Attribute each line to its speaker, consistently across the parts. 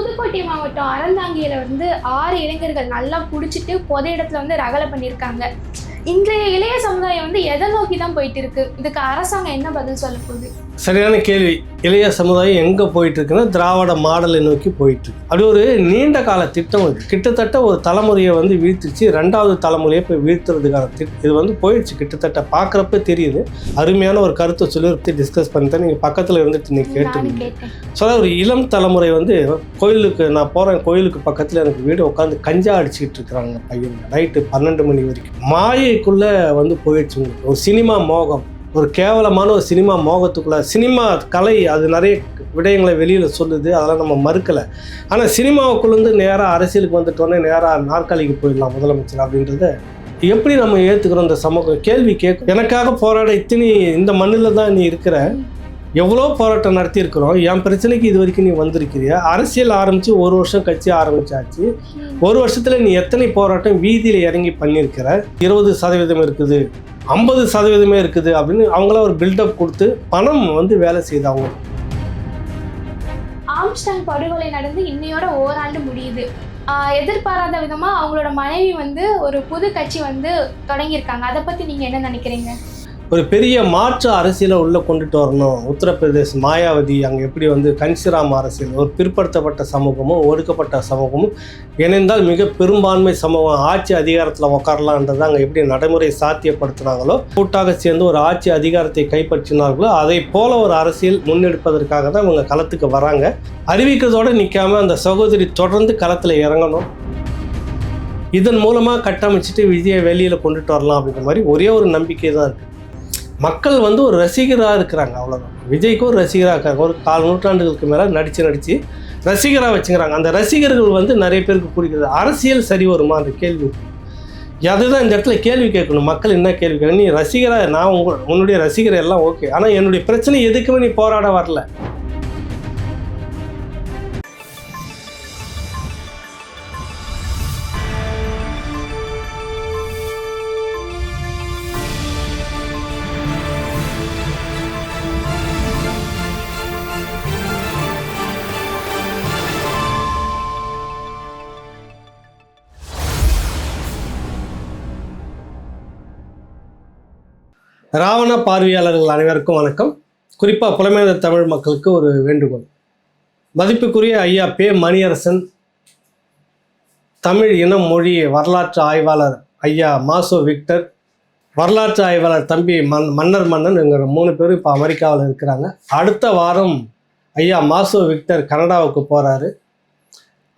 Speaker 1: புதுக்கோட்டை மாவட்டம் அறந்தாங்கியில் வந்து ஆறு இளைஞர்கள் நல்லா குடிச்சிட்டு பொது இடத்துல வந்து ரகலை பண்ணியிருக்காங்க. இன்றைய இளைய சமுதாயம் வந்து எதை நோக்கி தான் போயிட்டு இருக்கு இதுக்கு அரசாங்கம் என்ன பதில் சொல்ல போகுது?
Speaker 2: சரியான கேள்வி. இளைய சமுதாயம் எங்கே போயிட்டு இருக்குன்னா திராவிட மாடலை நோக்கி போயிட்டு இருக்கு அப்படி ஒரு நீண்ட கால திட்டம் இது கிட்டத்தட்ட ஒரு தலைமுறையை வந்து வீழ்த்திச்சு. ரெண்டாவது தலைமுறையை போய் வீழ்த்துறதுக்கான திட்டம் இது வந்து போயிடுச்சு. கிட்டத்தட்ட பார்க்குறப்ப தெரியுது. அருமையான ஒரு கருத்தை சொல்லி டிஸ்கஸ் பண்ணிட்டு நீங்கள் பக்கத்தில் இருந்துட்டு நீங்கள் கேட்டு சொல்ல ஒரு இளம் தலைமுறை வந்து கோயிலுக்கு நான் போகிறேன் கோயிலுக்கு பக்கத்தில் எனக்கு வீடு உட்காந்து கஞ்சா அடிச்சுக்கிட்டு இருக்கிறாங்க பையன் நைட்டு பன்னெண்டு மணி வரைக்கும். மாயைக்குள்ளே வந்து போயிடுச்சு ஒரு சினிமா மோகம். ஒரு கேவலமான ஒரு சினிமா மோகத்துக்குள்ளே சினிமா கலை அது நிறைய விடயங்களை வெளியில் சொல்லுது அதெல்லாம் நம்ம மறுக்கலை. ஆனால் சினிமாவுக்குள்ளேருந்து நேராக அரசியலுக்கு வந்துட்டோன்னே நேராக நாற்காலிக்கு போயிடலாம் முதலமைச்சர் அப்படின்றத எப்படி நம்ம ஏற்றுக்கிறோம் இந்த சமூக கேள்வி கேட்கும். எனக்காக போராட இத்தினி இந்த மண்ணில் தான் நீ இருக்கிற. எவ்வளோ போராட்டம் நடத்தியிருக்கிறோம்? என் பிரச்சனைக்கு இது வரைக்கும் நீ வந்திருக்கிறியா? அரசியல் ஆரம்பித்து ஒரு வருஷம் கட்சி ஆரம்பித்தாச்சு ஒரு வருஷத்தில் நீ எத்தனை போராட்டம் வீதியில் இறங்கி பண்ணியிருக்கிற? இருபது சதவீதம் இருக்குது. ஐம்பது சதவீதமே இருக்குது அப்படின்னு அவங்கள ஒரு பில்டப் கொடுத்து பணம் வந்து வேலை செய்தாங்க.
Speaker 1: ஆம்ஸ்டாங் படுகொலை நடந்து இன்னையோட ஓராண்டு முடியுது. எதிர்பாராத விதமாக அவங்களோட மனைவி வந்து ஒரு புது கட்சி வந்து தொடங்கியிருக்காங்க. அதை பற்றி நீங்கள் என்ன நினைக்கிறீங்க?
Speaker 2: ஒரு பெரிய மாற்று அரசியலை உள்ளே கொண்டுட்டு வரணும். உத்தரப்பிரதேஷ் மாயாவதி அங்கே எப்படி வந்து கன்சிராம் அரசியல் ஒரு பிற்படுத்தப்பட்ட சமூகமும் ஒடுக்கப்பட்ட சமூகமும் இணைந்தால் மிக பெரும்பான்மை சமூகம் ஆட்சி அதிகாரத்தில் உட்காரலான்றதை அங்கே எப்படி நடைமுறை சாத்தியப்படுத்தினாங்களோ கூட்டாக சேர்ந்து ஒரு ஆட்சி அதிகாரத்தை கைப்பற்றினார்களோ அதை போல ஒரு அரசியல் முன்னெடுப்பதற்காக தான் இவங்க களத்துக்கு வராங்க. அறிவிக்கிறதோடு நிற்காம அந்த சகோதரி தொடர்ந்து களத்தில் இறங்கணும். இதன் மூலமாக கட்டமைச்சிட்டு விஜயை வெளியில் கொண்டுட்டு வரலாம் அப்படின்ற மாதிரி ஒரே ஒரு நம்பிக்கை தான் இருக்குது மக்கள் வந்து ஒரு ரசிகராக இருக்கிறாங்க அவ்வளோதான் விஜய்க்கு ஒரு ரசிகராக இருக்காங்க. ஒரு கால் நூற்றாண்டுகளுக்கு மேலே நடித்து நடித்து ரசிகராக வச்சுக்கிறாங்க. அந்த ரசிகர்கள் வந்து நிறைய பேருக்கு பிடிக்கிறது அரசியல் சரி வருமா? அந்த கேள்வி. அதுதான் இந்த இடத்துல கேள்வி கேட்கணும். மக்கள் என்ன கேள்வி கேட்கணும்? நீ ரசிகராக நான் உங்க உன்னுடைய ரசிகர் எல்லாம் ஓகே ஆனால் என்னுடைய பிரச்சனை எதுக்குமே நீ போராட வரல. ராவண பார்வையாளர்கள் அனைவருக்கும் வணக்கம். குறிப்பாக புலமேத தமிழ் மக்களுக்கு ஒரு வேண்டுகோள். மதிப்புக்குரிய ஐயா பே மணியரசன் தமிழ் இனம் மொழி வரலாற்று ஆய்வாளர் ஐயா மாசோ விக்டர் வரலாற்று ஆய்வாளர் தம்பி மன் மன்னர் மன்னன் எங்கிற மூணு பேரும் இப்போ அமெரிக்காவில் இருக்கிறாங்க. அடுத்த வாரம் ஐயா மாசோ விக்டர் கனடாவுக்கு போகிறாரு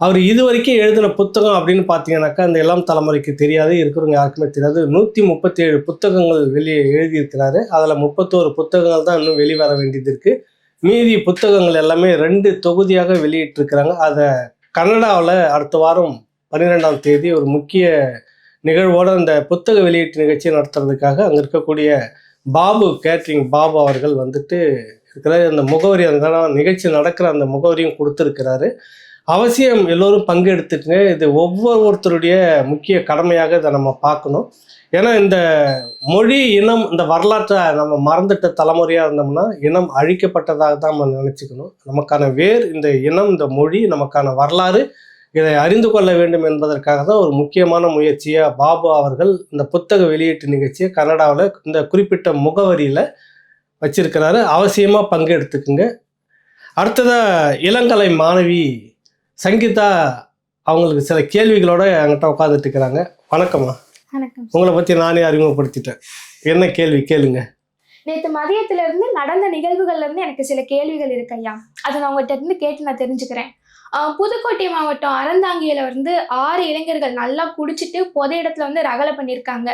Speaker 2: அவர் இது வரைக்கும் எழுதின புத்தகம் அப்படின்னு பார்த்தீங்கன்னாக்கா இந்த இளம் தலைமுறைக்கு தெரியாது இருக்கிறவங்க யாருக்குமே தெரியாது. நூற்றி முப்பத்தேழு புத்தகங்கள் வெளியே எழுதியிருக்கிறாரு. அதில் முப்பத்தோரு புத்தகங்கள் தான் இன்னும் வெளிவர வேண்டியது இருக்குது மீதி புத்தகங்கள் எல்லாமே ரெண்டு தொகுதியாக வெளியிட்டிருக்கிறாங்க. அதை கன்னடாவில் அடுத்த வாரம் பன்னிரெண்டாம் தேதி ஒரு முக்கிய நிகழ்வோடு அந்த புத்தக வெளியீட்டு நிகழ்ச்சியை நடத்துறதுக்காக அங்கே இருக்கக்கூடிய பாபு கேட்ரிங் பாபு அவர்கள் வந்துட்டு இருக்கிற அந்த முகவரி அந்த நிகழ்ச்சி நடக்கிற அந்த முகவரியும் கொடுத்துருக்கிறாரு. அவசியம் எல்லோரும் பங்கெடுத்துட்டு இது ஒவ்வொருத்தருடைய முக்கிய கடமையாக இதை நம்ம பார்க்கணும். ஏன்னா இந்த மொழி இனம் இந்த வரலாற்றை நம்ம மறந்துட்ட தலைமுறையாக இருந்தோம்னா இனம் அழிக்கப்பட்டதாக தான் நம்ம நினச்சிக்கணும். நமக்கான வேர் இந்த இனம் இந்த மொழி நமக்கான வரலாறு இதை அறிந்து கொள்ள வேண்டும் என்பதற்காக தான் ஒரு முக்கியமான முயற்சியாக பாபு அவர்கள் இந்த புத்தக வெளியீட்டு நிகழ்ச்சியை கனடாவில் இந்த குறிப்பிட்ட முகவரியில் வச்சிருக்கிறாரு. அவசியமாக பங்கெடுத்துக்குங்க. அடுத்ததாக இளங்கலை மாணவி சங்கீதா அவங்களுக்கு சில கேள்விகளோட என்கிட்ட உட்காந்துட்டு இருக்கிறாங்க. வணக்கம்மா.
Speaker 1: வணக்கம்
Speaker 2: உங்களை பற்றி நானே அறிமுகப்படுத்திட்டேன். என்ன கேள்வி கேளுங்க.
Speaker 1: நேற்று மதியத்துல இருந்து நடந்த நிகழ்வுகள்ல இருந்து எனக்கு சில கேள்விகள் இருக்கு ஐயா. அதை நான் உங்கள்கிட்ட இருந்து கேட்டு நான் தெரிஞ்சுக்கிறேன். புதுக்கோட்டை மாவட்டம் அறந்தாங்கியில வந்து ஆறு இளைஞர்கள் நல்லா குடிச்சிட்டு பொது இடத்துல வந்து ரகலை பண்ணியிருக்காங்க.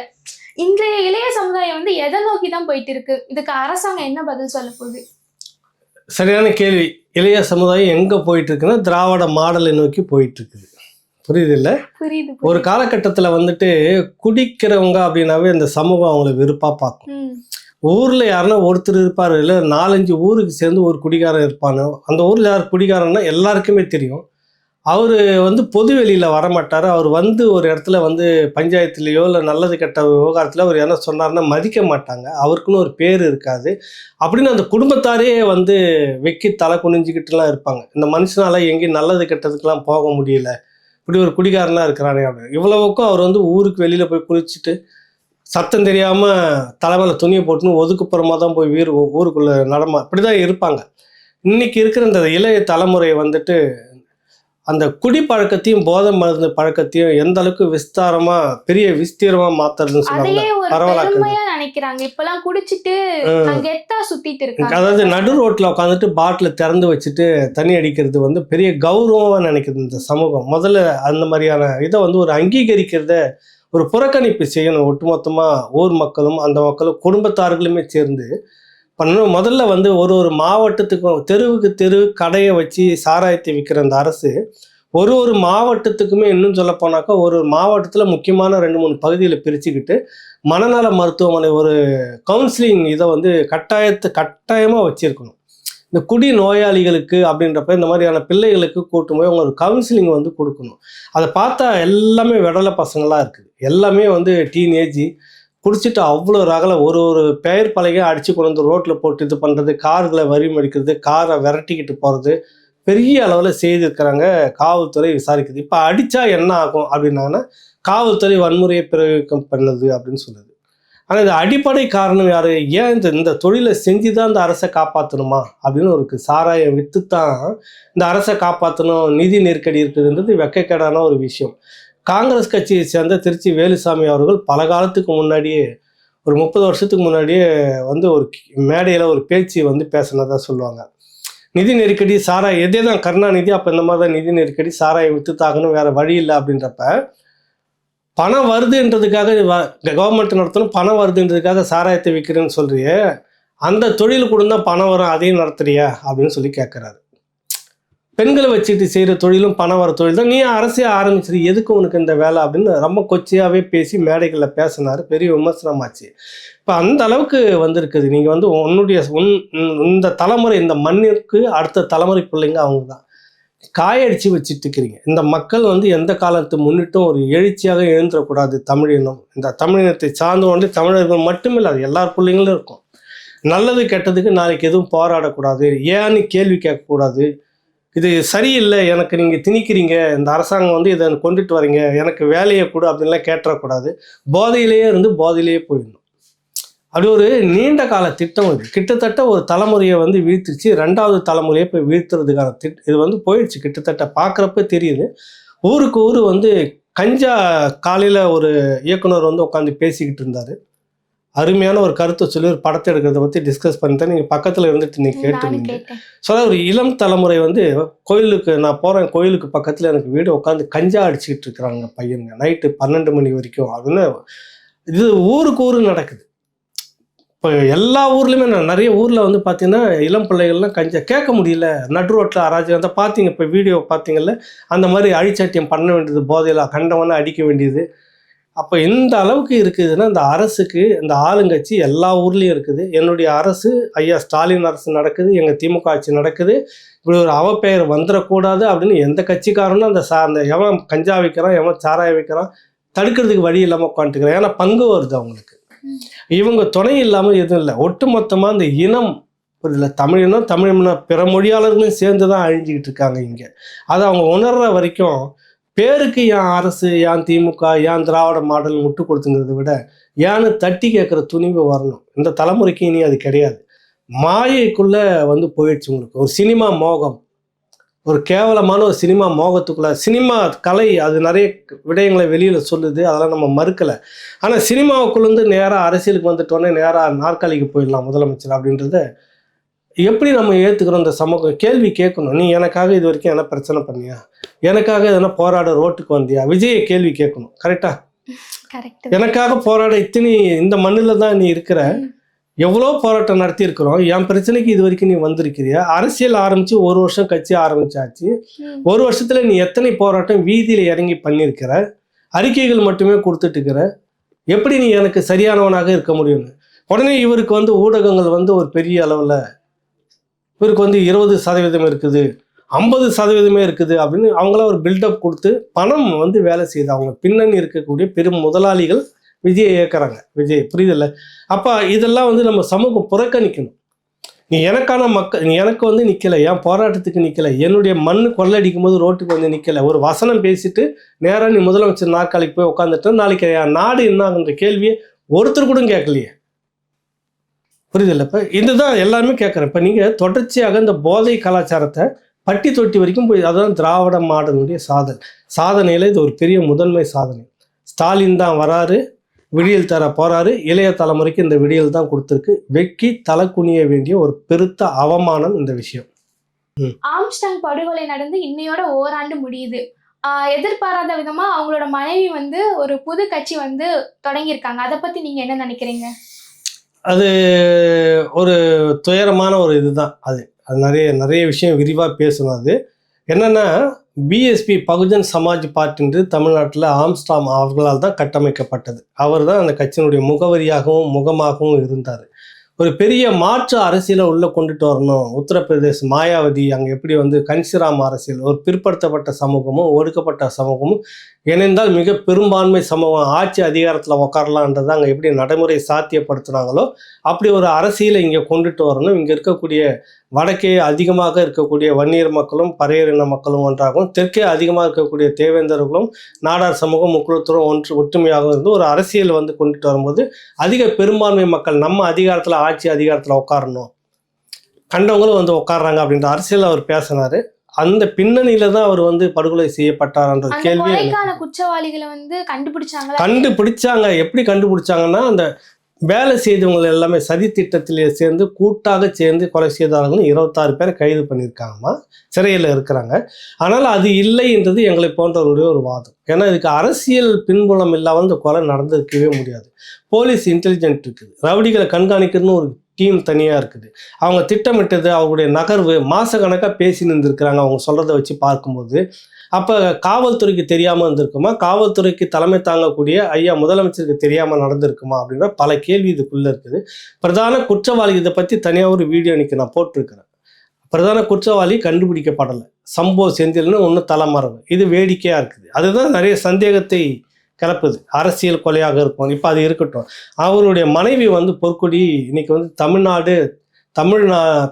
Speaker 1: இன்றைய இளைய சமுதாயம் வந்து எதை நோக்கி தான் போயிட்டு இருக்கு? இதுக்கு அரசாங்கம் என்ன பதில் சொல்ல போகுது?
Speaker 2: சரியான கேள்வி. இளைய சமுதாயம் எங்கே போயிட்டு இருக்குன்னா திராவிட மாடலை நோக்கி போயிட்டு இருக்குது புரியுது இல்லை?
Speaker 1: புரியுது
Speaker 2: ஒரு. காலகட்டத்தில் வந்துட்டு குடிக்கிறவங்க அப்படின்னாவே இந்த சமூகம் அவங்கள வெறுப்பாக பார்க்கும். ஊரில் யாருன்னா ஒருத்தர் இருப்பார். இல்லை நாலஞ்சு ஊருக்கு சேர்ந்து ஒரு குடிகாரன் இருப்பானோ அந்த ஊரில் யார் குடிகாரன்னா எல்லாருக்குமே தெரியும். அவர் வந்து பொது வெளியில் வரமாட்டார். அவர் வந்து ஒரு இடத்துல வந்து பஞ்சாயத்துலேயோ இல்லை நல்லது கெட்ட விவகாரத்தில் அவர் என்ன சொன்னார்னா மதிக்க மாட்டாங்க. அவருக்குன்னு ஒரு பேர் இருக்காது. அப்படின்னு அந்த குடும்பத்தாரே வந்து வெக்கி தலை குனிஞ்சிக்கிட்டுலாம் இருப்பாங்க. இந்த மனுஷனால் எங்கேயும் நல்லது கெட்டதுக்கெலாம் போக முடியல. இப்படி ஒரு குடிகாரனாக இருக்கிறானே அப்படின்னு. இவ்வளவுக்கும் அவர் வந்து ஊருக்கு வெளியில் போய் குளிச்சுட்டு சத்தம் தெரியாமல் தலைமையில் துணியை போட்டுன்னு ஒதுக்குப்புறமா தான் போய் வீர் ஊருக்குள்ளே நடமா இப்படி தான் இருப்பாங்க. இன்றைக்கி இருக்கிற இந்த இளைய தலைமுறை வந்துட்டு அந்த குடி பழக்கத்தையும் போதை மருந்து பழக்கத்தையும் எந்த அளவுக்கு விஸ்தாரமா பெரிய விஸ்தீரமா மாத்துறதுன்னு பரவலாக்குது.
Speaker 1: பெருமையா நினைக்கிறாங்க. இப்பெல்லாம் குடிச்சிட்டு கெத்தா சுத்திட்டு இருக்காங்க.
Speaker 2: அதாவது நடு ரோட்ல உட்காந்துட்டு பாட்டில் திறந்து வச்சுட்டு தண்ணி அடிக்கிறது வந்து பெரிய கௌரவமா நினைக்குது இந்த சமூகம். முதல்ல அந்த மாதிரியான இதை வந்து ஒரு அங்கீகரிக்கிறத ஒரு புறக்கணிப்பு செய்யணும். ஒட்டுமொத்தமா ஊர் மக்களும் அந்த மக்களும் குடும்பத்தார்களுமே சேர்ந்து பண்ணணும். முதல்ல வந்து ஒரு ஒரு மாவட்டத்துக்கும் தெருவுக்கு தெரு கடையை வச்சு சாராயத்தை விற்கிற அந்த அரசு ஒரு ஒரு மாவட்டத்துக்குமே இன்னும் சொல்ல போனாக்கா ஒரு ஒரு மாவட்டத்தில் முக்கியமான ரெண்டு மூணு பகுதியில் பிரிச்சுக்கிட்டு மனநல மருத்துவமனை ஒரு கவுன்சிலிங் இதை வந்து கட்டாயத்தை கட்டாயமாக வச்சுருக்கணும். இந்த குடி நோயாளிகளுக்கு அப்படின்றப்ப இந்த மாதிரியான பிள்ளைகளுக்கு கூட்டும் போய் அவங்களுக்கு ஒரு கவுன்சிலிங் வந்து கொடுக்கணும். அதை பார்த்தா எல்லாமே விடலை பசங்களாக இருக்குது. எல்லாமே வந்து டீனேஜ் குடிச்சிட்டு அவ்வளோ ரகல ஒரு ஒரு பெயர் பலகையை அடித்து கொண்டு வந்து ரோட்டில் போட்டு இது பண்ணுறது கார்களை வரி மடிக்கிறது காரை விரட்டிக்கிட்டு போகிறது பெரிய அளவில் செய்திருக்கிறாங்க காவல்துறை விசாரிக்குது. இப்போ அடித்தா என்ன ஆகும் அப்படின்னாங்கன்னா காவல்துறை வன்முறையை பிரயோகம் பண்ணுது அப்படின்னு சொல்லுது. ஆனால் இது அடிப்படை காரணம் யார்? ஏன் இந்த இந்த தொழிலை செஞ்சு தான் இந்த அரசை காப்பாற்றணுமா அப்படின்னு ஒரு சாராயம் விற்று தான் இந்த அரசை காப்பாற்றணும் நிதி நெருக்கடி இருக்குதுன்றது வெக்கக்கேடான ஒரு விஷயம். காங்கிரஸ் கட்சியை சேர்ந்த திருச்சி வேலுசாமி அவர்கள் பல காலத்துக்கு முன்னாடியே ஒரு முப்பது வருஷத்துக்கு முன்னாடியே வந்து ஒரு மேடையில் ஒரு பேச்சு வந்து பேசினதாக சொல்லுவாங்க. நிதி நெருக்கடி சாராயம் எதே தான் கருணாநிதி அப்போ இந்த மாதிரி தான் நிதி நெருக்கடி சாராயை விற்று தாக்கணும் வேறு வழி இல்லை அப்படின்றப்ப பணம் வருதுன்றதுக்காக கவர்மெண்ட் நடத்தணும் பணம் வருதுன்றதுக்காக சாராயத்தை விற்கிறேன்னு சொல்கிறியே அந்த தொழில் கூட தான் பணம் வரும் அதையும் நடத்துறியா அப்படின்னு சொல்லி கேட்குறாரு பெண்களை வச்சுட்டு செய்கிற தொழிலும் பணம் வர தொழில் தான். நீ அரசே ஆரம்பிச்சிரு எதுக்கு உனக்கு இந்த வேலை அப்படின்னு ரொம்ப கொச்சையாகவே பேசி மேடைகளில் பேசினார். பெரிய விமர்சனமாச்சு. இப்போ அந்த அளவுக்கு வந்திருக்குது. நீங்கள் வந்து உன்னுடைய உன் உன் இந்த தலைமுறை இந்த மண்ணிற்கு அடுத்த தலைமுறை பிள்ளைங்க அவங்க தான் காயடிச்சு வச்சுட்டு இருக்கிறீங்க. இந்த மக்கள் வந்து எந்த காலத்து முன்னிட்டும் ஒரு எழுச்சியாக எழுந்துடக்கூடாது தமிழினம் இந்த தமிழினத்தை சார்ந்து கொண்டு தமிழர்கள் மட்டுமில்லை அது எல்லார் பிள்ளைங்களும் இருக்கும். நல்லது கெட்டதுக்கு நாளைக்கு எதுவும் போராடக்கூடாது. ஏன்னு கேள்வி கேட்கக்கூடாது. இது சரியில்லை எனக்கு நீங்கள் திணிக்கிறீங்க இந்த அரசாங்கம் வந்து இதை கொண்டுட்டு வரீங்க எனக்கு வேலையை கொடு அப்படின்லாம் கேட்டுறக்கூடாது. போதையிலேயே இருந்து போதையிலேயே போயிடணும். அப்படி ஒரு நீண்ட கால திட்டம் இது. கிட்டத்தட்ட ஒரு தலைமுறையை வந்து வீழ்த்திருச்சு. ரெண்டாவது தலைமுறையை போய் வீழ்த்துறதுக்கான திட் இது வந்து போயிடுச்சு. கிட்டத்தட்ட பார்க்குறப்ப தெரியுது. ஊருக்கு ஊர் வந்து கஞ்சா காலையில் ஒரு இயக்குனர் வந்து உட்காந்து பேசிக்கிட்டு இருந்தார். அருமையான ஒரு கருத்தை சொல்லி ஒரு படத்தை எடுக்கிறத பற்றி டிஸ்கஸ் பண்ணிட்டு நீங்கள் பக்கத்தில் இருந்துட்டு நீங்கள் கேட்டுருந்தீங்க. சொல்ல ஒரு இளம் தலைமுறை வந்து கோயிலுக்கு நான் போகிறேன் கோயிலுக்கு பக்கத்தில் எனக்கு வீடு உட்காந்து கஞ்சா அடிச்சுக்கிட்டு இருக்கிறாங்க பையனுங்க. நைட்டு பன்னெண்டு மணி வரைக்கும். அப்படின்னு இது ஊருக்கு ஊர் நடக்குது. இப்போ எல்லா ஊர்லேயுமே நான் நிறைய ஊரில் வந்து பார்த்தீங்கன்னா இளம் பிள்ளைகள்லாம் கஞ்சா கேட்க முடியல. நடு ரோட்டில் அராஜகம் அதை பார்த்தீங்க இப்போ வீடியோ பார்த்தீங்கல்ல அந்த மாதிரி அழிச்சாட்டியம் பண்ண வேண்டியது போதையில் கண்டவன அடிக்க வேண்டியது. அப்போ இந்த அளவுக்கு இருக்குதுன்னா இந்த அரசுக்கு இந்த ஆளுங்கட்சி எல்லா ஊர்லேயும் இருக்குது. என்னுடைய அரசு ஐயா ஸ்டாலின் அரசு நடக்குது எங்கள் திமுக ஆட்சி நடக்குது. இப்படி ஒரு அவப்பெயர் வந்துடக்கூடாது அப்படின்னு எந்த கட்சிக்காரனும் அந்த சா அந்த எவன் கஞ்சா வைக்கிறான் எவன் சாராயம் வைக்கிறான் தடுக்கிறதுக்கு வழி இல்லாமல் உட்காந்துக்கிறான். ஏன்னா பங்கு வருது அவங்களுக்கு. இவங்க துணை இல்லாமல் எதுவும் இல்லை. ஒட்டு மொத்தமாக இந்த இனம் புரியல. தமிழ்னா தமிழ்னா பிற மொழியாளர்களும் சேர்ந்து தான் அழிஞ்சிக்கிட்டு இருக்காங்க இங்கே. அதை அவங்க உணர்ற வரைக்கும் பேருக்கு ஏன் அரசு ஏன் திமுக ஏன் திராவிட மாடல் முட்டு கொடுத்துங்கிறத விட ஏன்னு தட்டி கேட்குற துணிவு வரணும். இந்த தலைமுறைக்கு இனி அது கிடையாது. மாயைக்குள்ள வந்து போயிடுச்சு உங்களுக்கு. ஒரு சினிமா மோகம். ஒரு கேவலமான ஒரு சினிமா மோகத்துக்குள்ள சினிமா கலை அது நிறைய விடயங்களை வெளியில் சொல்லுது அதெல்லாம் நம்ம மறுக்கலை. ஆனால் சினிமாவுக்குள்ளேருந்து நேராக அரசியலுக்கு வந்துட்டோன்னே நேராக நாற்காலிக்கு போயிடலாம் முதலமைச்சர் அப்படின்றத எப்படி நம்ம ஏற்றுக்கிறோம் இந்த சமூகம் கேள்வி கேட்கணும். நீ எனக்காக இது வரைக்கும் என்ன பிரச்சனை பண்ணியா? எனக்காக எதனா போராட ரோட்டுக்கு வந்தியா? விஜயை கேள்வி கேட்கணும். கரெக்டா எனக்காக போராட இத்தனை இந்த மண்ணில் தான் நீ இருக்கிற. எவ்வளோ போராட்டம் நடத்தி இருக்கிறோம் என் பிரச்சனைக்கு இது வரைக்கும் நீ வந்திருக்கிறியா? அரசியல் ஆரம்பிச்சு ஒரு வருஷம் கட்சி ஆரம்பிச்சாச்சு. ஒரு வருஷத்துல நீ எத்தனை போராட்டம் வீதியில இறங்கி பண்ணியிருக்கிற? அறிக்கைகள் மட்டுமே கொடுத்துட்டு இருக்கிற எப்படி நீ எனக்கு சரியானவனாக இருக்க முடியும்னு? உடனே இவருக்கு வந்து ஊடகங்கள் வந்து ஒரு பெரிய அளவில் இவருக்கு வந்து இருபது சதவீதம் இருக்குது. ஐம்பது சதவீதமே இருக்குது அப்படின்னு அவங்கள ஒரு பில்டப் கொடுத்து பணம் வந்து வேலை செய்யுது. அவங்க பின்னணி இருக்கக்கூடிய பெரும் முதலாளிகள் விஜயை இயக்குறாங்க விஜய் புரியுதில்ல? அப்போ இதெல்லாம் வந்து நம்ம சமூகம் புறக்கணிக்கணும். நீ எனக்கான மக்கள் நீ எனக்கு வந்து நிற்கலை என் போராட்டத்துக்கு நிற்கலை என்னுடைய மண் கொள்ளடிக்கும் போது ரோட்டுக்கு வந்து நிற்கலை ஒரு வசனம் பேசிட்டு நேராக நீ முதலமைச்சர் நாற்காலிக்கு போய் உட்காந்துட்டு நாளைக்கு என் நாடு என்னங்கிற கேள்வியை ஒருத்தர் கூட கேட்கலையே. புரியுதில்ல? இப்போ இதுதான் எல்லாருமே கேட்குறேன். இப்போ நீங்கள் தொடர்ச்சியாக இந்த போதை கலாச்சாரத்தை பட்டி தொட்டி வரைக்கும் போய் அதுதான் திராவிட மாடலுடைய சாதனை. சாதனையில் இது ஒரு பெரிய முதன்மை சாதனை. ஸ்டாலின் தான் வராரு விடியல் தர போறாரு இளைய தலைமுறைக்கு இந்த விடியல் தான் கொடுத்துருக்கு. வெக்கி தலை குனிய வேண்டிய ஒரு பெருத்த அவமானம் இந்த விஷயம்.
Speaker 1: ஆம்ஸ்டாங் படுகொலை நடந்து இன்னையோட ஓராண்டு முடியுது. எதிர்பாராத விதமா அவங்களோட மனைவி வந்து ஒரு புது கட்சி வந்து தொடங்கியிருக்காங்க. அதை பத்தி நீங்க என்ன நினைக்கிறீங்க?
Speaker 2: அது ஒரு துயரமான ஒரு இதுதான் அது. அது நிறைய நிறைய விஷயம் விரிவாக பேசணும் அது. என்னென்னா பிஎஸ்பி பகுஜன் சமாஜ் பார்ட்டின்று தமிழ்நாட்டில் ஆம்ஸ்டாம் அவர்களால் தான் கட்டமைக்கப்பட்டது. அவர் தான் அந்த கட்சியினுடைய முகவரியாகவும் முகமாகவும் இருந்தார். ஒரு பெரிய மாற்று அரசியலை உள்ளே கொண்டுட்டு வரணும். உத்தரப்பிரதேஷ் மாயாவதி அங்கே எப்படி வந்து கன்சிராம் அரசியல் ஒரு பிற்படுத்தப்பட்ட சமூகமும் ஒடுக்கப்பட்ட சமூகமும் இணைந்தால் மிக பெரும்பான்மை சமூகம் ஆட்சி அதிகாரத்தில் உக்காரலான்றதை அங்கே எப்படி நடைமுறை சாத்தியப்படுத்துனாங்களோ அப்படி ஒரு அரசியலை இங்கே கொண்டுட்டு வரணும். இங்கே இருக்கக்கூடிய வடக்கே அதிகமாக இருக்கக்கூடிய வன்னியர் மக்களும் பறையர் இன மக்களும் ஒன்றாகவும் தெற்கே அதிகமாக இருக்கக்கூடிய தேவேந்தர்களும் நாடார் சமூகம் முக்குளத்தூரும் ஒன்று ஒற்றுமையாக இருந்து ஒரு அரசியல் வந்து கொண்டுட்டு வரும்போது அதிக பெரும்பான்மை மக்கள் நம்ம அதிகாரத்தில் ஆட்சி அதிகாரத்தில் உட்காரணும் கண்டவங்களும் வந்து உட்கார்றாங்க அப்படின்ற அரசியல் அவர் பேசினாரு. அந்த பின்னணியில தான் அவர் வந்து படுகொலை செய்யப்பட்டார்ன்ற கேள்வி
Speaker 1: குற்றவாளிகளை வந்து கண்டுபிடிச்சாங்களா?
Speaker 2: கண்டுபிடிச்சாங்க. எப்படி கண்டுபிடிச்சாங்கன்னா அந்த வேலை செய்தவங்க எல்லாமே சதி திட்டத்திலே சேர்ந்து கூட்டாக சேர்ந்து கொலை செய்தார்கள் இருபத்தாறு பேரை கைது பண்ணியிருக்காங்கம்மா. சிறையில் இருக்கிறாங்க. ஆனால் அது இல்லைன்றது எங்களை போன்றவருடைய ஒரு வாதம். ஏன்னா இதுக்கு அரசியல் பின்புலம் இல்லாமல் இந்த கொலை நடந்திருக்கவே முடியாது. போலீஸ் இன்டெலிஜென்ட் இருக்குது. ரவுடிகளை கண்காணிக்கிறதுன்னு ஒரு டீம் தனியாக இருக்குது. அவங்க திட்டமிட்டது அவங்களுடைய நகர்வு மாதக்கணக்காக பேசி நின்றுருக்கிறாங்க அவங்க சொல்கிறத வச்சு பார்க்கும்போது அப்போ காவல்துறைக்கு தெரியாமல் இருந்திருக்குமா? காவல்துறைக்கு தலைமை தாங்கக்கூடிய ஐயா முதலமைச்சருக்கு தெரியாமல் நடந்திருக்குமா அப்படின்ற பல கேள்வி இதுக்குள்ளே இருக்குது. பிரதான குற்றவாளி இதை பற்றி தனியாக ஒரு வீடியோ இன்னைக்கு நான் போட்டிருக்கிறேன். பிரதான குற்றவாளி கண்டுபிடிக்கப்படலை. சம்பவ செந்தில்னு ஒன்று தலைமறைவு. இது வேடிக்கையாக இருக்குது. அதுதான் நிறைய சந்தேகத்தை கிளப்புது. அரசியல் கொலையாக இருக்கும். இப்போ அது இருக்கட்டும். அவருடைய மனைவி வந்து பொற்கொடி இன்னைக்கு வந்து தமிழ்நாடு தமிழ்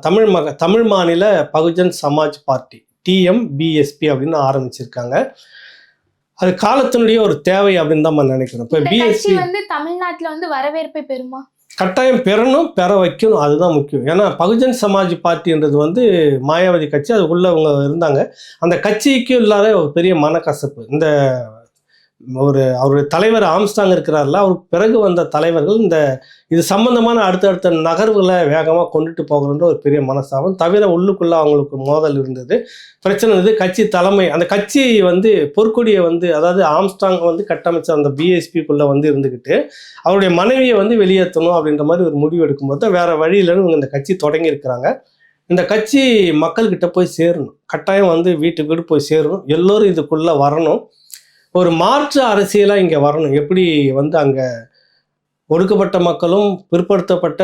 Speaker 2: தமிழ் மக தமிழ் மாநில பகுஜன் சமாஜ் பார்ட்டி. டிஎம்பிஎஸ்பி அப்படின்னு ஆரம்பிச்சிருக்காங்க. அது காலத்தினுடைய ஒரு தேவை அப்படின்னு தான் நம்ம நினைக்கிறோம். இப்போ பிஎஸ்பி
Speaker 1: வந்து தமிழ்நாட்டுல வந்து வரவேற்பை பெறுமா?
Speaker 2: கட்டாயம் பெறணும் பெற வைக்கணும் அதுதான் முக்கியம். ஏன்னா பகுஜன் சமாஜ் பார்ட்டின்றது வந்து மாயாவதி கட்சி அதுக்குள்ள அவங்க இருந்தாங்க. அந்த கட்சிக்கு இல்லாத ஒரு பெரிய மனக்கசப்பு. இந்த ஒரு அவருடைய தலைவர் ஆம்ஸ்டாங் இருக்கிறார்ல அவருக்கு பிறகு வந்த தலைவர்கள் இந்த இது சம்பந்தமான அடுத்தடுத்த நகர்வுகளை வேகமாக கொண்டுட்டு போகணுன்ற ஒரு பெரிய மனசாபம் தவிர உள்ளுக்குள்ளே அவங்களுக்கு மோதல் இருந்தது. பிரச்சனை இருந்தது. கட்சி தலைமை அந்த கட்சி வந்து பொற்கொடியை வந்து அதாவது ஆம்ஸ்டாங் வந்து கட்டமைச்ச அந்த பிஎஸ்பிக்குள்ளே வந்து இருந்துக்கிட்டு அவருடைய மனைவியை வந்து வெளியேற்றணும் அப்படின்ற மாதிரி ஒரு முடிவு எடுக்கும்போது தான் வேறு வழியிலன்னு இவங்க இந்த கட்சி தொடங்கி இருக்கிறாங்க. இந்த கட்சி மக்கள்கிட்ட போய் சேரணும். கட்டாயம் வந்து வீட்டுக்கு வீடு போய் சேரணும். எல்லோரும் இதுக்குள்ளே வரணும். ஒரு மாற்று அரசியலாக இங்கே வரணும். எப்படி வந்து அங்கே ஒடுக்கப்பட்ட மக்களும் பிற்படுத்தப்பட்ட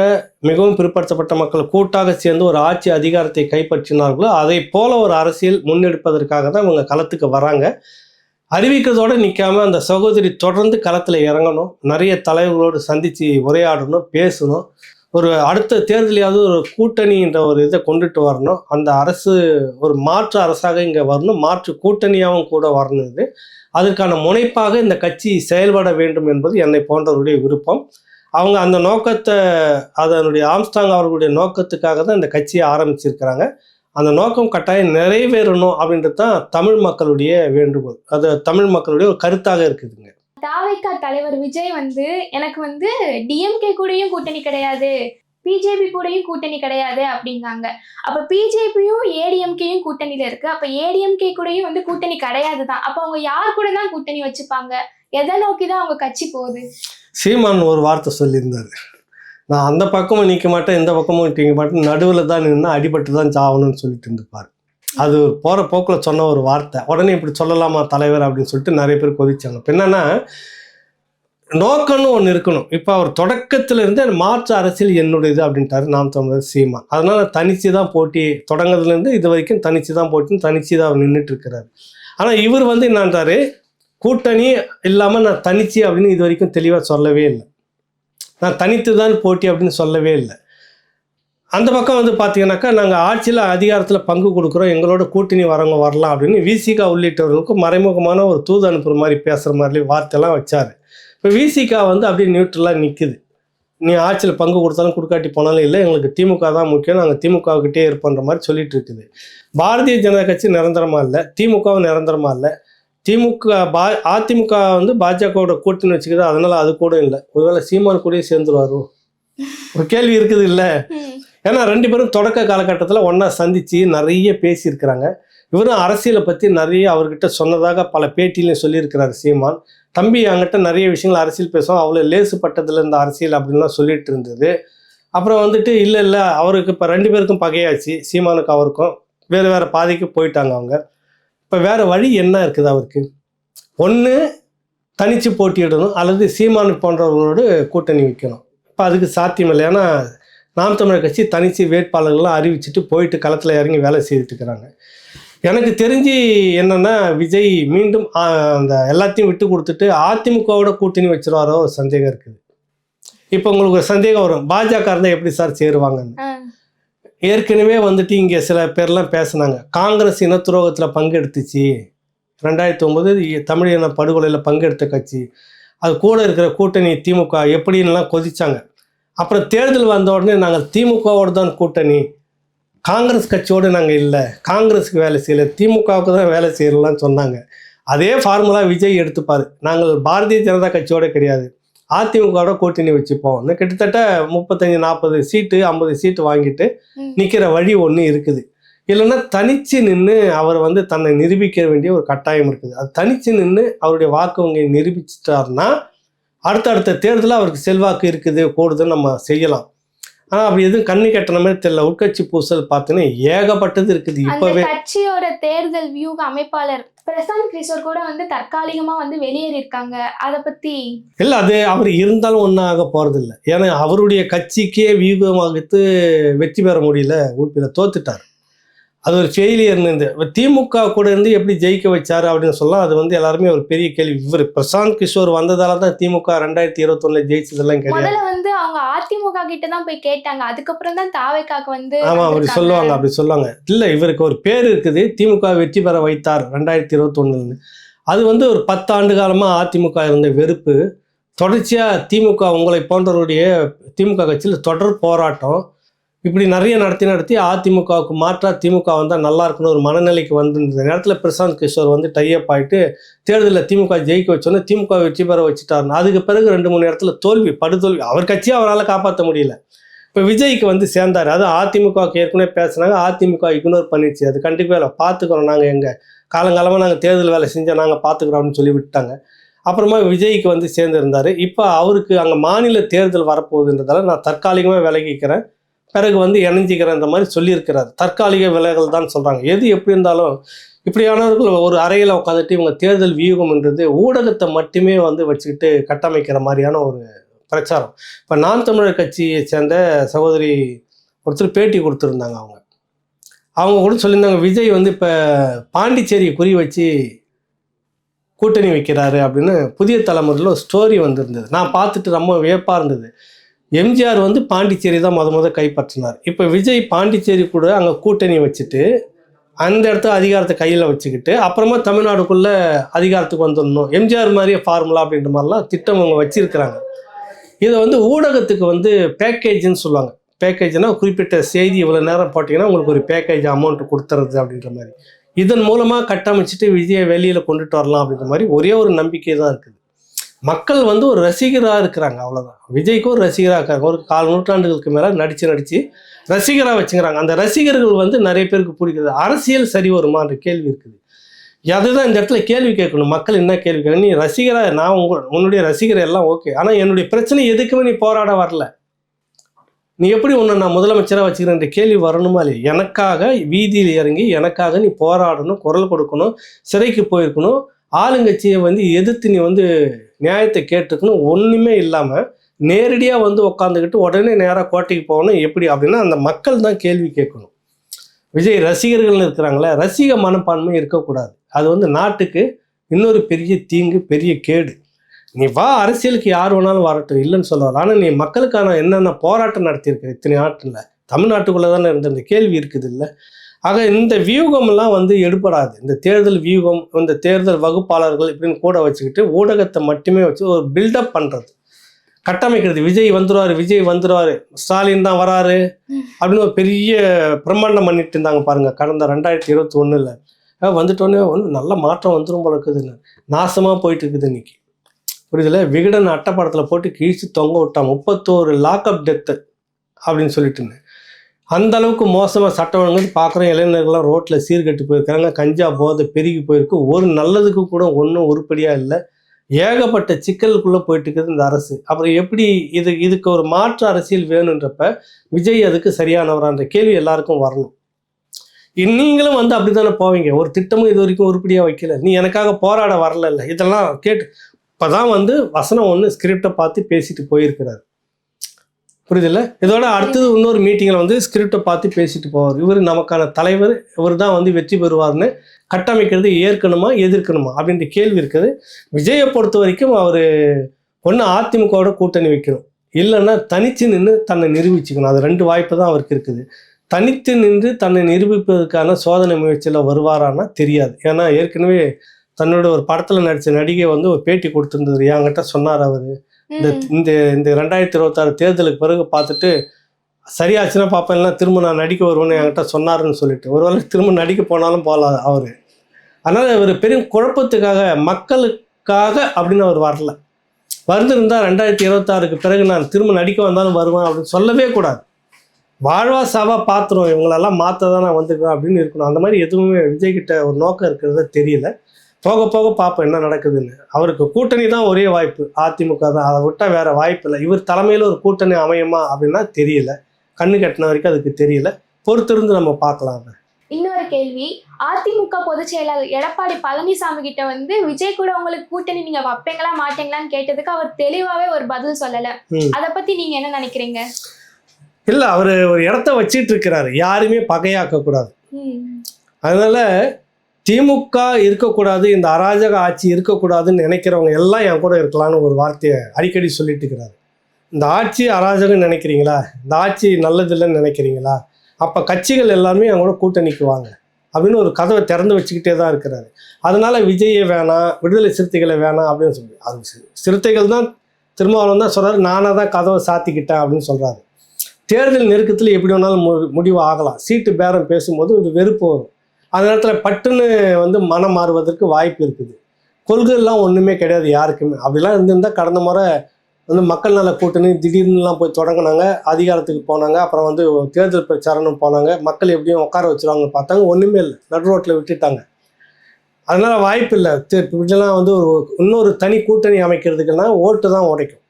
Speaker 2: மிகவும் பிற்படுத்தப்பட்ட மக்கள் கூட்டாக சேர்ந்து ஒரு ஆட்சி அதிகாரத்தை கைப்பற்றினார்களோ அதை போல ஒரு அரசியல் முன்னெடுப்பதற்காக தான் இவங்க களத்துக்கு வராங்க. அறிவிக்கிறதோடு நிற்காம அந்த சகோதரி தொடர்ந்து களத்தில் இறங்கணும். நிறைய தலைவர்களோடு சந்தித்து உரையாடணும் பேசணும். ஒரு அடுத்த தேர்தலையாவது ஒரு கூட்டணின்ற ஒரு இதை கொண்டுட்டு வரணும். அந்த அரசு ஒரு மாற்று அரசாக இங்கே வரணும். மாற்று கூட்டணியாகவும் கூட வரணும் இது. அதற்கான முனைப்பாக இந்த கட்சி செயல்பட வேண்டும் என்பது என்னை போன்றவருடைய விருப்பம். அவங்க அந்த நோக்கத்தை அதனுடைய ஆம்ஸ்டாங் அவர்களுடைய நோக்கத்துக்காக தான் இந்த கட்சியை ஆரம்பிச்சிருக்கிறாங்க. அந்த நோக்கம் கட்டாயம் நிறைவேறணும் அப்படின்றது தான் தமிழ் மக்களுடைய வேண்டுகோள். அது தமிழ் மக்களுடைய ஒரு கருத்தாக இருக்குதுங்க.
Speaker 1: தாவைக்கா தலைவர் விஜய் வந்து எனக்கு வந்து டிஎம்கே கூடயும் கூட்டணி கிடையாது. பிஜேபி கூடயும் கூட்டணி கிடையாது அப்படிங்காங்க. அப்ப பிஜேபியும் ஏடிஎம்கேயும் கூட்டணியில இருக்கு. அப்ப ஏடிஎம்கே கூடயும் வந்து கூட்டணி கிடையாது தான் அப்ப அவங்க யார் கூட தான் கூட்டணி வச்சுப்பாங்க? எதை நோக்கி தான் அவங்க கட்சி போகுது?
Speaker 2: சீமான் ஒரு வார்த்தை சொல்லியிருந்தாரு. நான் அந்த பக்கமும் நிற்க மாட்டேன் இந்த பக்கமும் நிற்க மாட்டேன். நடுவில் தான் நின்று அடிபட்டு தான் சாகணும்னு சொல்லிட்டு இருந்துப்பார். அது போகிற போக்கில் சொன்ன ஒரு வார்த்தை. உடனே இப்படி சொல்லலாமா தலைவர் அப்படின்னு சொல்லிட்டு நிறைய பேர் கொதிச்சாங்க. இப்போ என்னன்னா நோக்கம்னு ஒன்று இருக்கணும். இப்போ அவர் தொடக்கத்திலேருந்தே மாற்று அரசியல் என்னுடையது அப்படின்ட்டாரு நாம் தமிழர் சீமா அதனால் தனிச்சு தான் போட்டி தொடங்குறதுலேருந்து இது வரைக்கும் தனிச்சு தான் போட்டின்னு தனிச்சு தான் அவர் நின்றுட்டுருக்கிறார் ஆனால் இவர் வந்து என்னன்றாரு கூட்டணி இல்லாமல் நான் தனிச்சு அப்படின்னு இது வரைக்கும் தெளிவாக சொல்லவே இல்லை. நான் தனித்து தான் போட்டி அப்படின்னு சொல்லவே இல்லை. அந்த பக்கம் வந்து பார்த்தீங்கன்னாக்கா நாங்கள் ஆட்சியில் அதிகாரத்தில் பங்கு கொடுக்குறோம். எங்களோட கூட்டணி வரவங்க வரலாம் அப்படின்னு விசிகா உள்ளிட்டவர்களுக்கு மறைமுகமான ஒரு தூது அனுப்புகிற மாதிரி பேசுகிற மாதிரி வார்த்தைலாம் வச்சார். இப்போ விசிகா வந்து அப்படியே நியூட்ரலாக நிற்குது நீ ஆட்சியில் பங்கு கொடுத்தாலும் கொடுக்காட்டி போனாலும் இல்லை எங்களுக்கு திமுக தான் முக்கியம் நாங்கள் திமுகவுக்கிட்டே இருப்போன்ற மாதிரி சொல்லிட்டு இருக்குது. பாரதிய ஜனதா கட்சி நிரந்தரமாக இல்லை திமுகவும் நிரந்தரமாக இல்லை. திமுக பா அதிமுக வந்து பாஜகவோட கூட்டணி வச்சுக்கிது அதனால அது கூட இல்லை. ஒருவேளை சீமான் கூடயே சேர்ந்துருவாரோ? ஒரு கேள்வி இருக்குது இல்லை. ஏன்னா ரெண்டு பேரும் தொடக்க காலகட்டத்தில் ஒன்றா சந்தித்து நிறைய பேசியிருக்கிறாங்க. இவரும் அரசியலை பற்றி நிறைய அவர்கிட்ட சொன்னதாக பல பேட்டிலையும் சொல்லியிருக்கிறார் சீமான். தம்பி என்கிட்ட நிறைய விஷயங்கள் அரசியல் பேசுவோம் அவ்வளோ லேசுப்பட்டதில் இருந்த அரசியல் அப்படின்லாம் சொல்லிட்டு இருந்தது. அப்புறம் வந்துட்டு இல்லை இல்லை அவருக்கு இப்போ ரெண்டு பேருக்கும் பகையாச்சு. சீமானுக்கு அவருக்கும் வேறு வேறு பாதைக்கு போயிட்டாங்க அவங்க. இப்போ வேறு வழி என்ன இருக்குது அவருக்கு? ஒன்று தனித்து போட்டியிடணும். அல்லது சீமானு போன்றவர்களோடு கூட்டணி வைக்கணும். இப்போ அதுக்கு சாத்தியம் இல்லை ஏன்னா நாம் தமிழர் கட்சி தனிச்சு வேட்பாளர்கள்லாம் அறிவிச்சிட்டு போயிட்டு களத்தில் இறங்கி வேலை செய்துட்டு இருக்கிறாங்க. எனக்கு தெரிஞ்சு என்னன்னா விஜய் மீண்டும் அந்த எல்லாத்தையும் விட்டு கொடுத்துட்டு அதிமுகவோட கூட்டணி வச்சிருவாரோ ஒரு சந்தேகம் இருக்குது. இப்போ உங்களுக்கு ஒரு சந்தேகம் வரும். பாஜக இருந்தால் எப்படி சார் சேருவாங்கன்னு. ஏற்கனவே வந்துட்டு இங்கே சில பேர்லாம் பேசுனாங்க. காங்கிரஸ் இனத்துரோகத்தில் பங்கெடுத்துச்சு. ரெண்டாயிரத்தி ஒம்பது தமிழ் இன படுகொலையில் பங்கெடுத்த கட்சி. அது கூட இருக்கிற கூட்டணி திமுக எப்படின்னுலாம் கொதிச்சாங்க. அப்புறம் தேர்தல் வந்த உடனே நாங்கள் திமுகவோட தான் கூட்டணி. காங்கிரஸ் கட்சியோடு நாங்கள் இல்லை. காங்கிரஸுக்கு வேலை செய்யலை. திமுகவுக்கு தான் வேலை செய்யலாம்னு சொன்னாங்க. அதே ஃபார்முலா விஜய் எடுத்துப்பார். நாங்கள் பாரதிய ஜனதா கட்சியோட கிடையாது. அதிமுகவோட கூட்டணி வச்சுப்போம். கிட்டத்தட்ட முப்பத்தஞ்சு நாற்பது சீட்டு ஐம்பது சீட்டு வாங்கிட்டு. நிற்கிற வழி ஒன்று இருக்குது. இல்லைன்னா தனிச்சு நின்று அவர் வந்து தன்னை நிரூபிக்க வேண்டிய ஒரு கட்டாயம் இருக்குது. அது தனிச்சு நின்று அவருடைய வாக்கு வங்கியை நிரூபிச்சிட்டாருன்னா அடுத்தடுத்த தேர்தலில் அவருக்கு செல்வாக்கு இருக்குது கூடுதுன்னு நம்ம செய்யலாம். ஆனால் அப்படி எதுவும் கண்ணு கெட்டின மாதிரி தெரியல. உட்கட்சி பூசல் பார்த்தீங்கன்னா ஏகப்பட்டது இருக்குது. இப்போவே
Speaker 1: கட்சியோட தேர்தல் வியூக அமைப்பாளர் பிரசாந்த் கிஷோர் கூட வந்து தற்காலிகமா வந்து வெளியேறி இருக்காங்க அத பத்தி
Speaker 2: இல்லை அது அவர் இருந்தாலும் ஒன்றும் ஆக போகிறதில்ல ஏன்னா அவருடைய கட்சிக்கே வியூகம் வகுத்து வெற்றி பெற முடியல. ஊப்பியில் தோத்துட்டார். அது ஒரு ஃபெயிலியர்னு இருந்து திமுக கூட இருந்து எப்படி ஜெயிக்க வச்சாரு அப்படின்னு சொல்லலாம் அது வந்து எல்லாருமே ஒரு பெரிய கேள்வி. இவர் பிரசாந்த் கிஷோர் வந்ததால தான் திமுக ரெண்டாயிரத்தி இருபத்தொன்னுல ஜெயிச்சதெல்லாம்
Speaker 1: முதல்ல வந்து அவங்க அதிமுக கிட்ட தான் போய் கேட்டாங்க. அதுக்கப்புறம் தான் தாவைக்காக்கு வந்து
Speaker 2: ஆமா அப்படி. சொல்லுவாங்க அப்படி சொல்லுவாங்க. இல்ல இவருக்கு ஒரு பேர் இருக்குது. திமுக வெற்றி பெற வைத்தார் ரெண்டாயிரத்தி இருபத்தொன்னுல அது வந்து ஒரு பத்து ஆண்டு காலமா அதிமுக இருந்த வெறுப்பு. தொடர்ச்சியா திமுக உங்களை போன்றவருடைய திமுக கட்சியில் தொடர் போராட்டம். இப்படி நிறைய நடத்தி நடத்தி அதிமுகவுக்கு மாற்றா திமுக வந்தால் நல்லா இருக்குன்னு ஒரு மனநிலைக்கு வந்து இந்த நேரத்தில் பிரசாந்த் கிஷோர் வந்து டைப் ஆகிட்டு தேர்தலில் திமுக ஜெயிக்க வச்சோன்னே திமுக வெற்றி பெற வச்சுட்டாருன்னு. அதுக்கு பிறகு ரெண்டு மூணு இடத்துல தோல்வி படுதோல்வி. அவர் கட்சியை அவரால் காப்பாற்ற முடியல. இப்போ விஜய்க்கு வந்து சேர்ந்தார். அது அதிமுகவுக்கு ஏற்கனவே பேசுனாங்க. அதிமுக இக்னோர் பண்ணிடுச்சு. அது கண்டிப்பாக இல்லை. பார்த்துக்குறோம் நாங்கள் எங்கள் காலங்காலமாக நாங்கள் தேர்தல் வேலை செஞ்சால் நாங்கள் பார்த்துக்குறோம்னு சொல்லி விட்டாங்க அப்புறமா விஜய்க்கு வந்து சேர்ந்திருந்தார். இப்போ அவருக்கு அங்கே மாநில தேர்தல் வரப்போகுதுன்றதால நான் தற்காலிகமாக விலகிக்கிறேன். பிறகு வந்து இணைஞ்சிக்கிறேன்ற மாதிரி சொல்லியிருக்கிறார். தற்காலிக விலைகள் தான் சொல்கிறாங்க எது எப்படி இருந்தாலும் இப்படியானவர்கள் ஒரு அறையில் உட்காந்துட்டு இவங்க தேர்தல் வியூகம்ன்றது ஊடகத்தை மட்டுமே வந்து வச்சுக்கிட்டு கட்டமைக்கிற மாதிரியான ஒரு பிரச்சாரம். இப்போ நான் தமிழர் கட்சியை சேர்ந்த சகோதரி ஒருத்தர் பேட்டி கொடுத்துருந்தாங்க அவங்க. அவங்க கூட சொல்லியிருந்தாங்க விஜய் வந்து இப்போ பாண்டிச்சேரியை குறி வச்சு கூட்டணி வைக்கிறாரு அப்படின்னு புதிய தலைமுறையில் ஒரு ஸ்டோரி வந்திருந்தது. நான் பார்த்துட்டு ரொம்ப வியப்பாக இருந்தது. எம்ஜிஆர் வந்து பாண்டிச்சேரி தான் முத முத கைப்பற்றினார். இப்போ விஜய் பாண்டிச்சேரி கூட அங்கே கூட்டணி வச்சுட்டு அந்த இடத்த அதிகாரத்தை கையில் வச்சுக்கிட்டு அப்புறமா தமிழ்நாடுக்குள்ளே அதிகாரத்துக்கு வந்துடணும். எம்ஜிஆர் மாதிரியே ஃபார்முலா அப்படின்ற மாதிரிலாம் திட்டம் அவங்க வச்சுருக்கிறாங்க. இதை வந்து ஊடகத்துக்கு வந்து பேக்கேஜ்னு சொல்லுவாங்க. பேக்கேஜ்னால் குறிப்பிட்ட செய்தி இவ்வளோ நேரம் போட்டிங்கன்னா உங்களுக்கு ஒரு பேக்கேஜ் அமௌண்ட் கொடுத்துறது அப்படின்ற மாதிரி. இதன் மூலமாக கட்டமைச்சிட்டு விஜயை வெளியில் கொண்டுட்டு வரலாம் அப்படின்ற மாதிரி ஒரே ஒரு நம்பிக்கை தான் இருக்குது. மக்கள் வந்து ஒரு ரசிகராக இருக்கிறாங்க அவ்வளோதான் விஜய்க்கு ஒரு ரசிகராக இருக்காங்க. ஒரு கால் நூற்றாண்டுகளுக்கு மேலே நடித்து நடித்து ரசிகராக வச்சுக்கிறாங்க. அந்த ரசிகர்கள் வந்து நிறைய பேருக்கு பிடிக்குது. அரசியல் சரி வருமான்ற கேள்வி இருக்குது. அதுதான் இந்த இடத்துல கேள்வி கேட்கணும். மக்கள் என்ன கேள்வி கேட்கணும் நீ ரசிகராக நான் உங்க உன்னுடைய ரசிகர் எல்லாம் ஓகே. ஆனால் என்னுடைய பிரச்சனை எதுக்குமே நீ போராட வரல. நீ எப்படி உன்னை நான் முதலமைச்சராக வச்சுக்கிறேன்ற கேள்வி வரணுமா இல்லையா? எனக்காக வீதியில் இறங்கி எனக்காக நீ போராடணும் குரல் கொடுக்கணும் சிறைக்கு போயிருக்கணும். ஆளுங்கட்சியை வந்து எதிர்த்து நீ வந்து நியாயத்தை கேட்டுக்கணும். ஒன்றுமே இல்லாமல் நேரடியாக வந்து உட்காந்துக்கிட்டு உடனே நேராக கோட்டைக்கு போகணும். எப்படி அப்படின்னா அந்த மக்கள் தான் கேள்வி கேட்கணும். விஜய் ரசிகர்கள் இருக்கிறாங்களே ரசிக மனப்பான்மை இருக்கக்கூடாது. அது வந்து நாட்டுக்கு இன்னொரு பெரிய தீங்கு பெரிய கேடு. நீ வா அரசியலுக்கு யார் வேணாலும் வரட்டும். இல்லைன்னு சொல்லுவார். ஆனால் நீ மக்களுக்கான என்னென்ன போராட்டம் நடத்தியிருக்க இத்தனை நாட்டில் தமிழ்நாட்டுக்குள்ளே தானே இருந்த இந்த கேள்வி இருக்குது இல்லை ஆக இந்த வியூகம்லாம் வந்து எடுபடாது. இந்த தேர்தல் வியூகம் இந்த தேர்தல் வகுப்பாளர்கள் இப்படின்னு கூட வச்சுக்கிட்டு ஊடகத்தை மட்டுமே வச்சு ஒரு பில்டப் பண்ணுறது கட்டமைக்கிறது. விஜய் வந்துடுவார் விஜய் வந்துருவாரு. ஸ்டாலின் தான் வராரு அப்படின்னு ஒரு பெரிய பிரம்மாண்டம் பண்ணிட்டு இருந்தாங்க பாருங்கள் கடந்த ரெண்டாயிரத்தி இருபத்தி ஒன்றில் வந்துட்டோன்னே வந்து நல்ல மாற்றம் வந்துடும் போல இருக்குதுன்னு. நாசமாக போயிட்டு இருக்குது இன்னைக்கு. புரியுதுல? விகடன் அட்டப்படத்தில் போட்டு கிழிச்சு தொங்க விட்டான் முப்பத்தோரு லாக்அப் டெத்து அப்படின்னு சொல்லிட்டு அந்த அளவுக்கு மோசமாக சட்டம் ஒழுங்கு பார்க்குறோம் இளைஞர்கள்லாம் ரோட்டில் சீர்கெட்டு போயிருக்காங்க. கஞ்சா போதை பெருகி போயிருக்கு. ஒரு நல்லதுக்கு கூட ஒன்றும் உருப்படியாக இல்லை. ஏகப்பட்ட சிக்கலுக்குள்ளே போயிட்டு இருக்குது இந்த அரசு. அப்புறம் எப்படி இது இதுக்கு ஒரு மாற்று அரசியல் வேணுன்றப்ப விஜய் அதுக்கு சரியானவரான்ற கேள்வி எல்லாருக்கும் வரணும். நீங்களும் வந்து அப்படித்தானே போவீங்க? ஒரு திட்டமும் இது வரைக்கும் உருப்படியாக வைக்கல. நீ எனக்காக போராட வரல இல்லை இதெல்லாம் கேட்டு இப்போ தான் வந்து வசனம் ஒன்று ஸ்கிரிப்டை பார்த்து பேசிட்டு போயிருக்கிறார். புரியுதுல்ல? இதோட அடுத்தது இன்னொரு மீட்டிங்கில் வந்து ஸ்கிரிப்டை பார்த்து பேசிட்டு போவார். இவர் நமக்கான தலைவர் இவர் தான் வந்து வெற்றி பெறுவார்னு கட்டமைக்கிறது ஏற்கணுமா எதிர்க்கணுமா அப்படின்ற கேள்வி இருக்குது. விஜயை பொறுத்த வரைக்கும் அவர் ஒன்று அதிமுகவோட கூட்டணி வைக்கணும். இல்லைன்னா தனித்து நின்று தன்னை நிரூபிச்சுக்கணும். அது ரெண்டு வாய்ப்பு தான் அவருக்கு இருக்குது. தனித்து நின்று தன்னை நிரூபிப்பதற்கான சோதனை முயற்சியில் வருவாரான்னா தெரியாது. ஏன்னா ஏற்கனவே தன்னோட ஒரு படத்தில் நடித்த நடிகை வந்து ஒரு பேட்டி கொடுத்துருந்தது. என்கிட்ட சொன்னார் அவர். இந்த. இந்த இந்த ரெண்டாயிரத்தி இருபத்தாறு தேர்தலுக்கு பிறகு பார்த்துட்டு சரியாச்சுன்னா பார்ப்பேன் இல்லைன்னா திரும்ப நான் நடிக்க வருவேன்னு என்கிட்ட சொன்னாருன்னு சொல்லிட்டு. ஒருவேளை திரும்ப நடிக்க போனாலும் போகலாம் அவர். அதனால் இவர் பெரும் குழப்பத்துக்காக மக்களுக்காக அப்படின்னு அவர் வரல. வந்திருந்தா ரெண்டாயிரத்தி இருபத்தாறுக்கு பிறகு நான் திரும்ப நடிக்க வந்தாலும் வருவேன் அப்படின்னு சொல்லவே கூடாது. வாழ்வா சாவா பாத்திரம் இவங்களெல்லாம் மாற்ற தான் நான் வந்திருக்கேன் அப்படின்னு இருக்கணும். அந்த மாதிரி எதுவுமே விஜய் கிட்ட ஒரு நோக்கம் இருக்கிறது தெரியல. போக போக பார்ப்போம் என்ன நடக்குதுன்னு. அவருக்கு கூட்டணி தான் ஒரே வாய்ப்பு. அதிமுக தான். அதை விட்டால் வேற வாய்ப்பு இல்லை. இவர் தலைமையில் ஒரு கூட்டணி அமையுமா அப்படின்னா தெரியல. கண்ணு கட்டின வரைக்கும் அதுக்கு தெரியல. பொறுத்திருந்து நம்ம பார்க்கலாம்.
Speaker 1: இன்னொரு கேள்வி. அதிமுக பொதுச் செயலாளர் எடப்பாடி பழனிசாமி கிட்ட வந்து விஜய் கூட உங்களுக்கு கூட்டணி நீங்க வைப்பீங்களா மாட்டீங்களான்னு கேட்டதுக்கு அவர் தெளிவாவே ஒரு பதில் சொல்லல. அத பத்தி நீங்க என்ன நினைக்கிறீங்க?
Speaker 2: இல்லை அவர் ஒரு இடத்த வச்சிட்டு இருக்கிறாரு. யாருமே பகையாக்க கூடாது. அதனால திமுக இருக்கக்கூடாது இந்த அராஜக ஆட்சி இருக்கக்கூடாதுன்னு நினைக்கிறவங்க எல்லாம் என் கூட இருக்கலாம்னு ஒரு வார்த்தையை அடிக்கடி சொல்லிட்டு இருக்கிறாரு. இந்த ஆட்சி அராஜகம் நினைக்கிறீங்களா? இந்த ஆட்சி நல்லதில்லைன்னு நினைக்கிறீங்களா? அப்போ கட்சிகள் எல்லாருமே என் கூட கூட்டணிக்கு வாங்க அப்படின்னு ஒரு கதவை திறந்து வச்சுக்கிட்டே தான் இருக்கிறாரு. அதனால விஜயை வேணாம் விடுதலை சிறுத்தைகளை வேணாம் அப்படின்னு சொல்லி அது சிறுத்தைகள் தான் திருமாவளவன் தான் சொல்கிறாரு நானாக தான் கதவை சாத்திக்கிட்டேன் அப்படின்னு சொல்கிறாரு தேர்தல் நெருக்கத்தில் எப்படி வேணாலும் மு முடிவு ஆகலாம். சீட்டு பேரம் பேசும்போது ஒரு வெறுப்பு வரும். அந்த நேரத்தில் பட்டுன்னு வந்து மனம் மாறுவதற்கு வாய்ப்பு இருக்குது. கொள்கைலாம் ஒன்றுமே கிடையாது யாருக்குமே. அப்படிலாம் இருந்திருந்தால் கடந்த முறை வந்து மக்கள் நல கூட்டணி திடீர்னுலாம் போய் தொடங்கினாங்க. அதிகாரத்துக்கு போனாங்க. அப்புறம் வந்து தேர்தல் பிரச்சாரம்னு போனாங்க. மக்கள் எப்படியும் உட்கார வச்சுருவாங்கன்னு பார்த்தாங்க. ஒன்றுமே இல்லை. நடு ரோட்டில் விட்டுட்டாங்க. அதனால் வாய்ப்பு இல்லை. இப்படிலாம் வந்து ஒரு இன்னொரு தனி கூட்டணி அமைக்கிறதுக்குன்னா ஓட்டு தான் உடைக்கும்.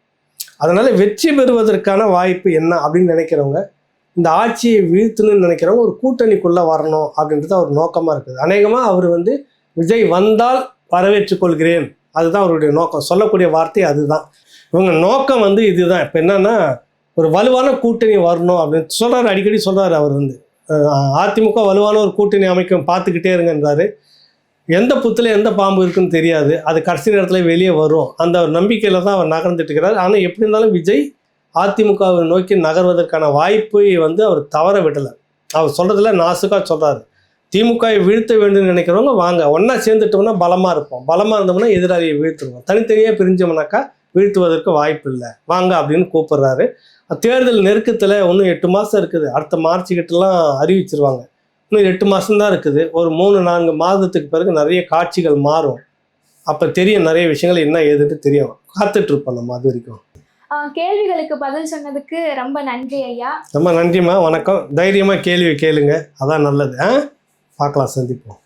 Speaker 2: அதனால் வெற்றி பெறுவதற்கான வாய்ப்பு என்ன அப்படின்னு நினைக்கிறவங்க இந்த ஆட்சியை வீழ்த்தணும்னு நினைக்கிறவங்க ஒரு கூட்டணிக்குள்ளே வரணும் அப்படின்றது அவர் நோக்கமாக இருக்குது. அநேகமாக அவர் வந்து விஜய் வந்தால் வரவேற்றுக் கொள்கிறேன். அதுதான் அவருடைய நோக்கம். சொல்லக்கூடிய வார்த்தை அதுதான். இவங்க நோக்கம் வந்து இதுதான். இப்போ என்னன்னா ஒரு வலுவான கூட்டணி வரணும் அப்படின்னு சொல்றாரு அடிக்கடி சொல்றாரு அவர் வந்து. அதிமுக வலுவான ஒரு கூட்டணி அமைக்கும் பார்த்துக்கிட்டே இருங்கன்றாரு. எந்த புத்தில் எந்த பாம்பு இருக்குன்னு தெரியாது. அது கடைசி நேரத்தில் வெளியே வரும். அந்த ஒரு தான் அவர் நகர்ந்துட்டு இருக்கிறார். ஆனால் எப்படி இருந்தாலும் விஜய் அதிமுகவை நோக்கி நகர்வதற்கான வாய்ப்பை வந்து அவர் தவற விடலை. அவர் சொல்கிறதுல நாசுக்காக சொல்கிறாரு திமுகவை வீழ்த்த வேண்டும் நினைக்கிறவங்க வாங்க. ஒன்றா சேர்ந்துட்டோம்னா பலமாக இருப்போம். பலமாக இருந்தோம்னா எதிராளியை வீழ்த்துருவோம் தனித்தனியாக பிரிஞ்சோம்னாக்கா வீழ்த்துவதற்கு வாய்ப்பு இல்லை. வாங்க அப்படின்னு கூப்பிடுறாரு. தேர்தல் நெருக்கத்தில் இன்னும் எட்டு மாதம் இருக்குது. அடுத்த மார்ச் கிட்டலாம் அறிவிச்சிருவாங்க. இன்னும் எட்டு மாதம்தான் இருக்குது. ஒரு மூணு நான்கு மாதத்துக்கு பிறகு நிறைய காட்சிகள் மாறும். அப்போ தெரியும் நிறைய விஷயங்கள் என்ன ஏதுன்னு தெரியும் காத்துட்ருப்போம் நம்ம அது வரைக்கும்.
Speaker 1: கேள்விகளுக்கு பதில் சொன்னதுக்கு ரொம்ப நன்றி ஐயா.
Speaker 2: ரொம்ப நன்றிம்மா வணக்கம். தைரியமாக கேள்வி கேளுங்க. அதான் நல்லது. ஆ? பார்க்கலாம் சந்திப்போம்.